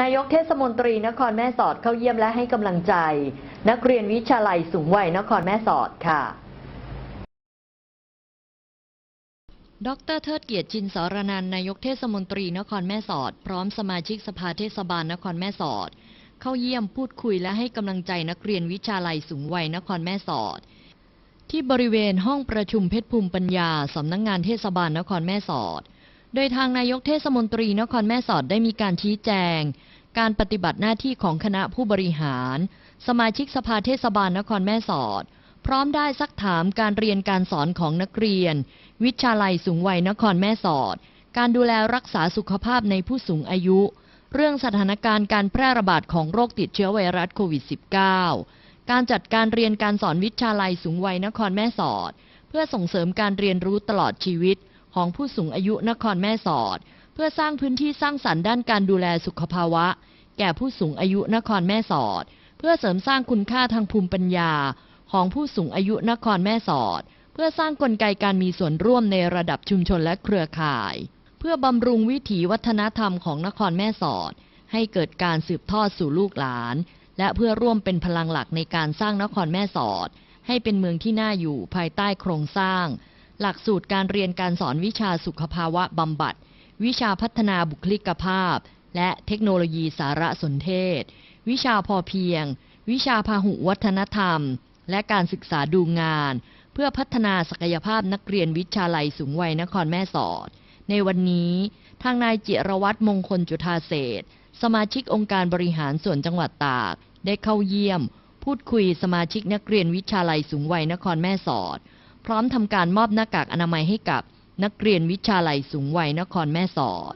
นายกเทศมนตรีนครแม่สอดเข้าเยี่ยมและให้กำลังใจ นักเรียนวิชาลัยสูงวัยนครแม่สอดค่ะ ดรเทิดเกียรติจินสารนันนายกเทศมนตรีนครแม่สอด พร้อมสมาชิกสภาเทศบาลนครแม่สอด เข้าเยี่ยมพูดคุยและให้กำลังใจนักเรียนวิชาลัยสูงวัยนครแม่สอด ที่บริเวณห้องประชุมเพชรภูมิปัญญาสำนักงงานเทศบาลนครแม่สอด โดยทางนายกเทศมนตรีนครแม่สอดได้มีการชี้แจง การปฏิบัติหน้าที่ของคณะผู้บริหาร สมาชิกสภาเทศบาลนครแม่สอด พร้อมได้ซักถามการเรียนการสอนของนักเรียน วิชาลัยสูงวัยนครแม่สอด การดูแลรักษาสุขภาพในผู้สูงอายุ เรื่องสถานการณ์การแพร่ระบาดของโรคติดเชื้อไวรัสโควิด -19 การจัดการเรียนการสอนวิชาลัยสูงวัยนครแม่สอด เพื่อส่งเสริมการเรียนรู้ตลอดชีวิต ของผู้สูงอายุนครแม่สอด เพื่อสร้างพื้นที่สร้างสรรค์ด้านการดูแลสุขภาวะ แก่ผู้สูงอายุนครแม่สอด เพื่อเสริมสร้างคุณค่าทางภูมิปัญญา ของผู้สูงอายุนครแม่สอด เพื่อสร้างกลไกการมีส่วนร่วมในระดับชุมชนและเครือข่าย เพื่อบำรุงวิถีวัฒนธรรมของนครแม่สอด ให้เกิดการสืบทอดสู่ลูกหลาน และเพื่อร่วมเป็นพลังหลักในการสร้างนครแม่สอด ให้เป็นเมืองที่น่าอยู่ภายใต้โครงสร้าง หลักสูตรการเรียนการสอนวิชาสุขภาวะบำบัด วิชาพัฒนาบุคลิกภาพ และเทคโนโลยีสารสนเทศ วิชาพอเพียง วิชาพาหุวัฒนธรรม และการศึกษาดูงาน เพื่อพัฒนาศักยภาพนักเรียนวิชาลัยสูงวัยนครแม่สอด ในวันนี้ทางนายจิรวัตรมงคลจุธาเศษสมาชิกองค์การบริหารส่วนจังหวัดตาก ได้เข้าเยี่ยม พูดคุยสมาชิกนักเรียนวิชาลัยสูงวัยนครแม่สอด พร้อมทำการมอบหน้ากากอนามัยให้กับนักเรียนวิชาลัยสูงวัยนครแม่สอด